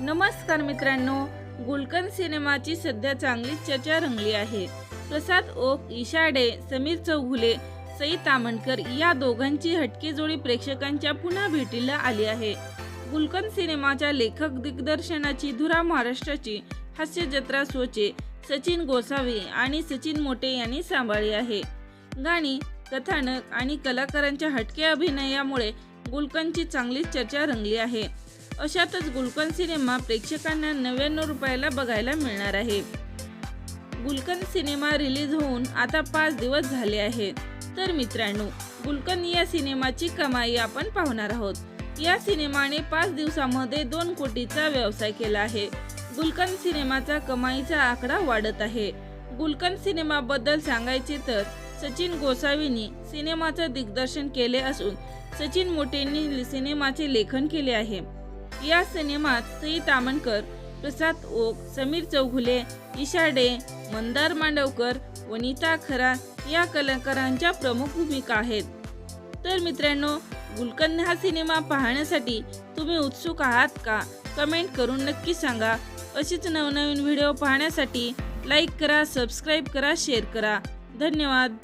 नमस्कार मित्रांनो गुलकंद सिनेमाची सध्या चांगलीच चर्चा रंगली आहे. प्रसाद ओक ईशा डे समीर चौघुले सई तामणकर या दोघांची हटके जोडी प्रेक्षकांच्या पुन्हा भेटीला आली आहे. गुलकंद सिनेमाच्या लेखक दिग्दर्शनाची धुरा महाराष्ट्राची हास्य जत्रा सोचे सचिन गोसावी आणि सचिन मोटे यांनी सांभाळली आहे. गाणी कथानक आणि कलाकारांच्या हटके अभिनयामुळे गुलकंदची चांगलीच चर्चा रंगली आहे. अशातच गुलकंद सिनेमा प्रेक्षकांना नव्याण्णव रुपयाला बघायला मिळणार आहे. गुलकंद सिनेमा रिलीज होऊन आता पाच दिवस झाले आहेत. तर मित्रांनो गुलकंद या सिनेमाची कमाई आपण पाहणार आहोत. या सिनेमाने पाच दिवसामध्ये दोन कोटीचा व्यवसाय केला आहे. गुलकंद सिनेमाचा कमाईचा आकडा वाढत आहे. गुलकंद सिनेमाबद्दल सांगायचे तर सचिन गोसावींनी सिनेमाचं दिग्दर्शन केले असून सचिन मोटेंनी सिनेमाचे लेखन केले आहे. या सिनेमात सई तामणकर प्रसाद ओक समीर चौघुले ईशा डे मंदार मांडवकर वनिता खरा या कलाकारांच्या प्रमुख भूमिका आहेत. तर मित्रांनो गुलकंद हा सिनेमा पाहण्यासाठी तुम्ही उत्सुक आहात का? कमेंट करून नक्की सांगा. अशीच नवनवीन व्हिडिओ पाहण्यासाठी लाईक करा सबस्क्राईब करा शेअर करा. धन्यवाद.